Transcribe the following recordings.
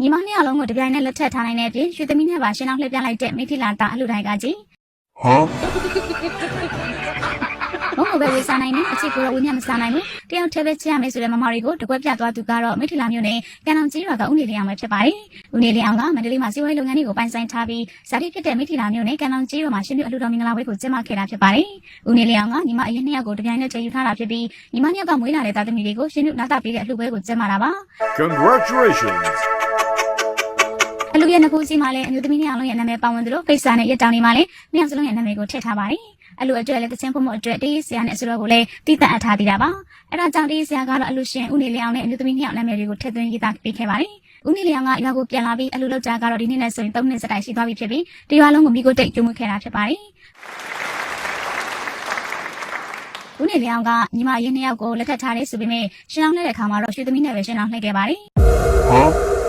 ညီမနှစ်ယောက်လုံးကိုတပြိုင်နက်လက်ထပ်ထားနိုင်တဲ့အပြင်ရွှေသမီးနဲ့ပါရှင်းအောင်လှည့်ပြလိုက်တဲ့မိထီလာတာအလှတိုင်းကကြီး Huh? ဘုံဘပဲဝေစားနိုင်တဲ့အချစ်ကိုတော့ဝင်းမြမစားနိုင်ဘူးတယောက်တည်းပဲချစ်ရမယ်ဆိုတဲ့မမတွေကိုတကွက်ပြသွားသူကတော့မိထီလာမျိုးနဲ့ကန်အောင်ကြီးရွာကဦးနေလျောင်ပဲဖြစ်ပါတယ်ဦးနေလျောင်ကမန္တလေးမှာစီးပွားရေးလုပ်ငန်းတွေကိုပိုင်ဆိုင်ထားပြီးဇာတိဖြစ်တဲ့မိထီလာမျိုးနဲ့ကန်အောင်ကြီးရွာမှာရှင်ပြအလူတော်မင်္ဂလာပွဲကိုကျင်းပခဲ့တာဖြစ်ပါတယ်ဦးနေလျောင်ကညီမအရင်နှစ်ယောက်ကိုတပြိုင်နက်ချေယူထားတာဖြစ်ပြီးညီမနှစ်ယောက်ကမွေးလာတဲ့သားသမီးတွေကိုရှင်ပြနာတာပေးတဲ့အလှပွဲကိုကျင်းပတာပါ Congratulations! အလူရဲ့နှစ်ခုစီမှာလည်းအမျိုးသမီးနှစ်ယောက်လုံးရဲ့နာမည်ပါဝင်သလိုဖိတ်စာနဲ့ရက်တောင်တွေမှာလည်းနှစ်ယောက်စလုံးရဲ့နာမည်ကိုထည့်ထားပါတယ်။အလူအတွက်လည်းတချင်းဖို့မှုအတွက်တေးဆရာနဲ့အစိုးရကိုလည်းတည်တံ့အပ်ထားသေးတာပါ။အဲဒါကြောင့်တေးဆရာကတော့အလူရှင်ဦးနေလျောင်နဲ့အမျိုးသမီးနှစ်ယောက်နာမည်တွေကိုထည့်သွင်းရေးသားပေးခဲ့ပါတယ်။ဦးနေလျောင်ကရွာကိုပြန်လာပြီးအလူလောက်ကြကတော့ဒီနေ့နဲ့ဆိုရင်၃နှစ်စတိုင်ရှိသွားပြီဖြစ်ပြီးတရွာလုံးကိုမိကိုတိတ်ကျုံမခဲ့တာဖြစ်ပါတယ်။ဦးနေလျောင်ကညီမရင်းနှစ်ယောက်ကိုလက်ထပ်ထားတယ်ဆိုပေမဲ့ရှင်းအောင်လှည့်တဲ့ခါမှာတော့ရွှေသမီးနဲ့ပဲရှင်းအောင်လှည့်ခဲ့ပါတယ်။ Huh?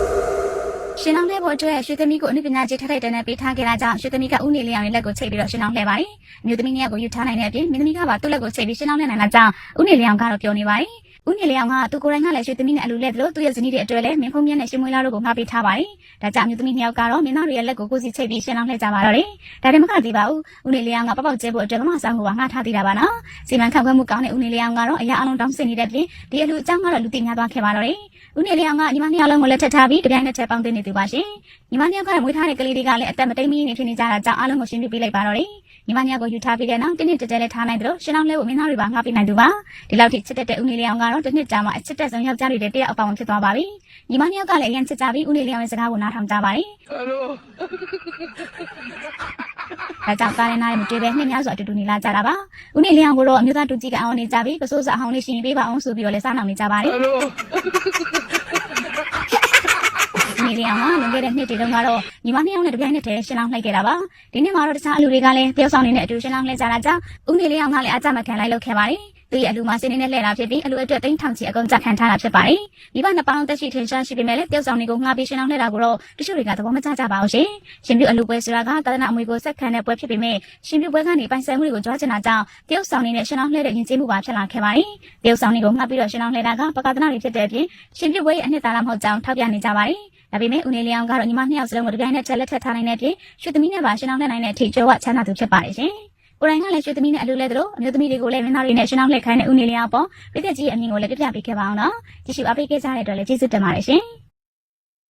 ရှင်အောင်လှည့်ဖို့အတွက်ရွှေသမီးကိုအနုပညာကြီးထိုက်ထိုက်တန်းတန်းပေးထားခဲ့တာကြောင့်ရွှေသမီးကဥနေလေးအောင်ရဲ့လက်ကိုချိတ်ပြီးတော့ရှင်အောင်လှည့်ပါတယ်။အမျိုးသမီးနှစ်ယောက်ကိုယူထားနိုင်တဲ့အပြင်မင်းသမီးကပါသူ့လက်ကိုချိတ်ပြီးရှင်အောင်လှည့်နိုင်တာကြောင့်ဥနေလေးအောင်ကတော့ပြောနေပါတယ်။ ဥနေလေးအောင်ကသူကိုယ်တိုင်ကလည်းရွှေသမီးနဲ့အလူလက်သလိုသူ့ရဲ့ဇနီးတွေအတွက်လည်းမင်းဖုံးမြတ်နဲ့ရှင်မွေးလာတို့ကိုငှားပေးထားပါတယ်။ဒါကြောင့်အမျိုးသမီးနှစ်ယောက်ကတော့မင်းသားတွေရဲ့လက်ကိုကိုယ်စီချိတ်ပြီးရှင်အောင်လှည့်ကြပါတော့တယ်။ဒါတင်မကသေးပါဘူး။ဥနေလေးအောင်ကပပောက်ကျဲဖို့အတွက်မမဆောင်ကိုပါငှားထားသေးတာပါနော်။စီမံခန့်ခွဲမှုကောင်းတဲ့ဥနေလေးအောင်ကတော့အရာအလုံးတောင်းစင်နေတဲ့ပြင်ဒီအလူအကြောင်းကတော့လူသိများသွားခဲ့ပါတော့တယ်။ဥနေလေးအောင်ကညီမနှစ်ယောက်လုံးကိုလက်ထပ်ထားပြီးတပြိုင်နက်တည်းပေါင်းသိနေသူပါရှင်။ညီမနှစ်ယောက်ကလည်းမွေးထားတဲ့ကလေးတွေကလည်းအသက်မတိမ်မီနေဖြစ်နေကြတာကြောင့်အားလုံးကိုရှင်းပြပေးလိုက်ပါတော့တယ်။ညီမနှစ်ယောက်ကိုယူထားပြီးတဲ့နောက်တင်းတင်းကြပ်ကြပ်လေးထားနိုင်တယ်လို့ရှင်းအောင်လဲဖို့မင်းသားတွေပါငှားပေးနိုင်သူပါ။ဒီလောက်ထိချစ်တတ်တဲ့ဦးနေလျောင်ကတော့တစ်နှစ်ကြာမှအချစ်တက်ဆုံးယောက်ျားတွေတဲ့တယောက်အပေါင်းဖြစ်သွားပါပြီ။ညီမနှစ်ယောက်ကလည်းအရင်ချစ်ကြပြီးဦးနေလျောင်ရဲ့စကားကိုနားထောင်ကြပါတယ်။ Hello? ဒါကြောင့်ကားနဲ့နားနဲ့မတွေ့ပဲနှစ်များစွာအတူတူနေလာကြတာပါ။ဦးနေလျောင်ကိုတော့အမျိုးသားတူကြီးကအောင်နေကြပြီးပစိုးစားအောင်လေးရှင်ပေးပါအောင်ဆိုပြီးတော့လည်းစားနောင်နေကြပါတယ်။ Hello? နေလျောင်ကလွန်ခဲ့တဲ့နှစ်တွေတုန်းကတော့ညီမနှစ်ယောက်နဲ့တပြိုင်နက်တည်းရှင်းလောင်းလိုက်ခဲ့တာပါဒီနေ့မှာတော့တခြားအလူတွေကလည်းတယောက်ဆောင်နေတဲ့အတူရှင်းလောင်းလိုက်ကြတာကြောင့်ဦးနေလျောင်ကလည်းအကြမခံလိုက်လုပ်ခဲ့ပါတယ် သူရဲ့အလူမှာစင်းနေနဲ့လှည့်တာဖြစ်ပြီးအလူအတွက်တိန်းထောင်ချီအကုန်ကြခံထားတာဖြစ်ပါတယ်မိဘနှစ်ပေါင်းတက်ရှိထင်ရှားရှိပေမဲ့လည်းတယောက်ဆောင်တွေကိုငှားပြီးရှင်းလောင်းလှည့်တာကိုတော့တချို့တွေကသဘောမကျကြပါဘူးရှင်ရှင်ပြုအလူပွဲဆိုတာကသာသနာအမွေကိုစက်ခံတဲ့ပွဲဖြစ်ပေမဲ့ရှင်ပြုပွဲကနေပိုင်ဆိုင်မှုတွေကိုကြွားချင်တာကြောင့်တယောက်ဆောင်နေနဲ့ရှင်းလောင်းလှည့်တဲ့ယဉ်ကျေးမှုပါဖြစ်လာခဲ့ပါတယ်တယောက်ဆောင်တွေကိုငှားပြီးတော့ရှင်းလောင်းလှည့်တာကပကသနာတွေဖြစ်တဲ့အပြင်ရှင်ပြုပွဲရဲ့အနှစ်သာရမဟုတ်ကြောင်းထောက်ပြနေကြပါတယ်ဒါပေမဲ့ဦးနေလျောင်ကတော့ညီမနှစ်ယောက်စလုံးကိုတပြိုင်နက်ချက်လက်ထပ်ထားနိုင်တဲ့အပြင်ရွှေသမီးနဲ့ပါရှင်းအောင်လှည့်နိုင်တဲ့အထိကျော်ဝချမ်းသာသူဖြစ်ပါတယ်ရှင်။ ကိုယ်တိုင်ကလည်းရွှေသမီးနဲ့အလူလဲသလိုအမျိုးသမီးတွေကိုလည်းမင်းသားတွေနဲ့ရှင်းအောင်လှည့်ခိုင်းတဲ့ဦးနေလျောင်ပေါ့ပြည်သက်ကြီးရဲ့အမြင်ကိုလည်းပြပြပေးခဲ့ပါအောင်နော်။ကြည့်ရှုအားပေးခဲ့ကြတဲ့အတွက်လည်းကျေးဇူးတင်ပါတယ်ရှင်။